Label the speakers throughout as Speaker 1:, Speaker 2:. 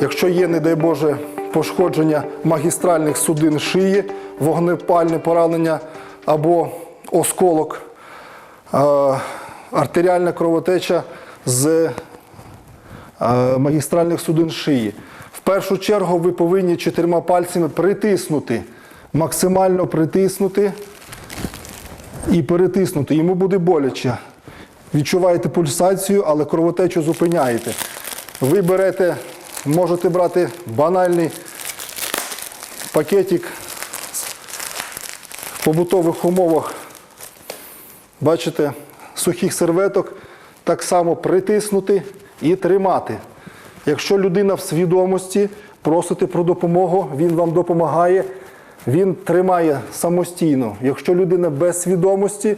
Speaker 1: Якщо є, не дай Боже, пошкодження магістральних судин шиї, вогнепальне поранення або осколок, е, артеріальна кровотеча з е, магістральних судин шиї. В першу чергу ви повинні чотирма пальцями притиснути, максимально притиснути і перетиснути. Йому буде боляче. Відчуваєте пульсацію, але кровотечу зупиняєте. Ви берете, можете брати банальний пакетик в побутових умовах. Бачите, сухих серветок так само притиснути і тримати. Якщо людина в свідомості, просите про допомогу, він вам допомагає, він тримає самостійно. Якщо людина без свідомості,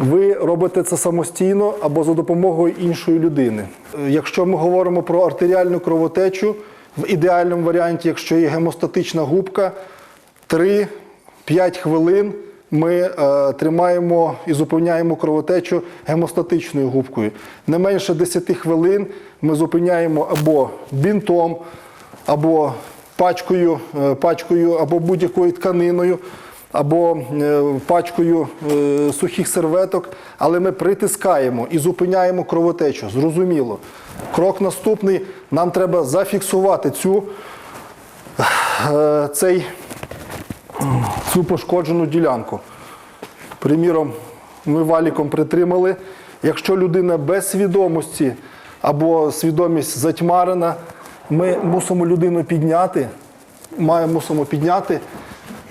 Speaker 1: ви робите це самостійно або за допомогою іншої людини. Е, Якщо ми говоримо про артеріальну кровотечу, в ідеальному варіанті, якщо є гемостатична губка, 3-5 хвилин ми е, тримаємо і зупиняємо кровотечу гемостатичною губкою. Не менше 10 хвилин ми зупиняємо або бінтом, або пачкою, е, пачкою або будь-якою тканиною, або е, пачкою е, сухих серветок, але ми притискаємо і зупиняємо кровотечу. Зрозуміло. Крок наступний: нам треба зафіксувати цю, е, цей, цю пошкоджену ділянку. Приміром, ми валіком притримали. Якщо людина без свідомості або свідомість затьмарена, ми мусимо людину підняти, мусимо підняти,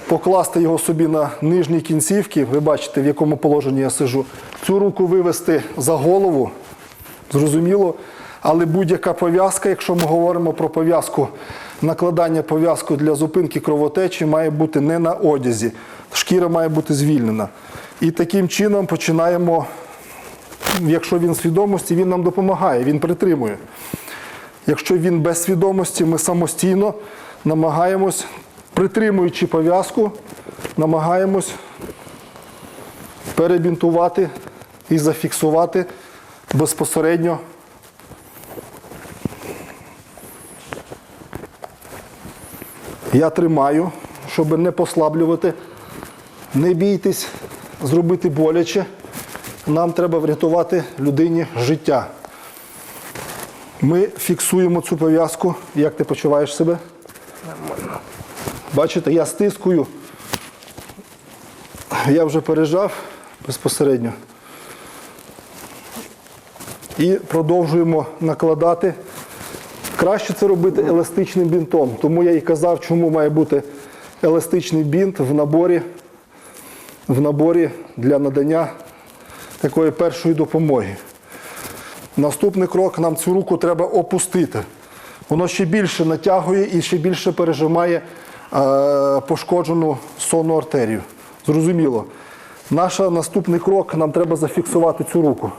Speaker 1: покласти його собі на нижні кінцівки. Ви бачите, в якому положенні я сижу. Цю руку вивести за голову, зрозуміло. Але будь-яка пов'язка, якщо ми говоримо про пов'язку, накладання пов'язку для зупинки кровотечі має бути не на одязі. Шкіра має бути звільнена. І таким чином починаємо, якщо він свідомості, він нам допомагає, він притримує. Якщо він без свідомості, ми самостійно намагаємось, притримуючи пов'язку, намагаємось перебінтувати і зафіксувати безпосередньо. Я тримаю, щоб не послаблювати. Не бійтесь зробити боляче. Нам треба врятувати людині життя. Ми фіксуємо цю пов'язку. Як ти почуваєш себе? Бачите, я стискую. Я вже пережав безпосередньо. І продовжуємо накладати. Краще це робити еластичним бінтом. Тому я і казав, чому має бути еластичний бінт в наборі, в наборі для надання такої першої допомоги. Наступний крок нам цю руку треба опустити. Воно ще більше натягує і ще більше пережимає пошкоджену сонну артерію. Зрозуміло. Наш наступний крок нам треба зафіксувати цю руку.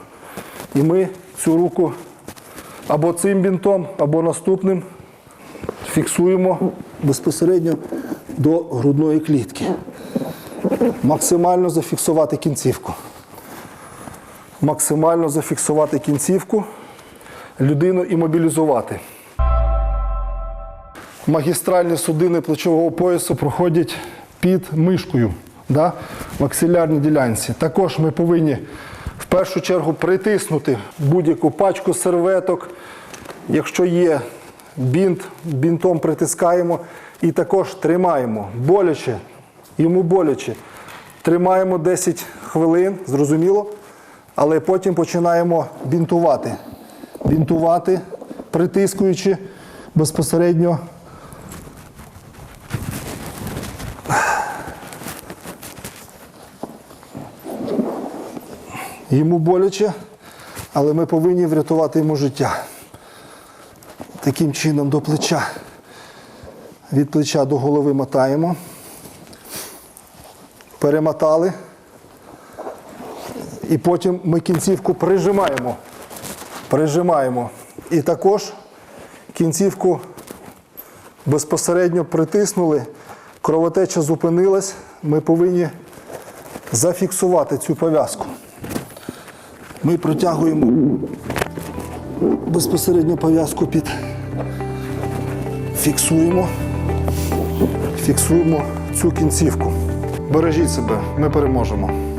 Speaker 1: І ми цю руку або цим бінтом, або наступним фіксуємо безпосередньо до грудної клітки. Максимально зафіксувати кінцівку. Максимально зафіксувати кінцівку, людину імобілізувати. Магістральні судини плечового поясу проходять під мишкою да, в аксилярній ділянці. Також ми повинні в першу чергу притиснути будь-яку пачку серветок. Якщо є бінт, бінтом притискаємо і також тримаємо. Боляче, йому боляче. Тримаємо 10 хвилин, зрозуміло, але потім починаємо бінтувати. Бінтувати, притискуючи безпосередньо. Йому боляче, але ми повинні врятувати йому життя. Таким чином до плеча. Від плеча до голови мотаємо. Перемотали. І потім ми кінцівку прижимаємо. Прижимаємо. І також кінцівку безпосередньо притиснули, кровотеча зупинилась. Ми повинні зафіксувати цю пов'язку. Ми протягуємо безпосередньо пов'язку під фіксуємо, фіксуємо цю кінцівку. Бережіть себе, ми переможемо.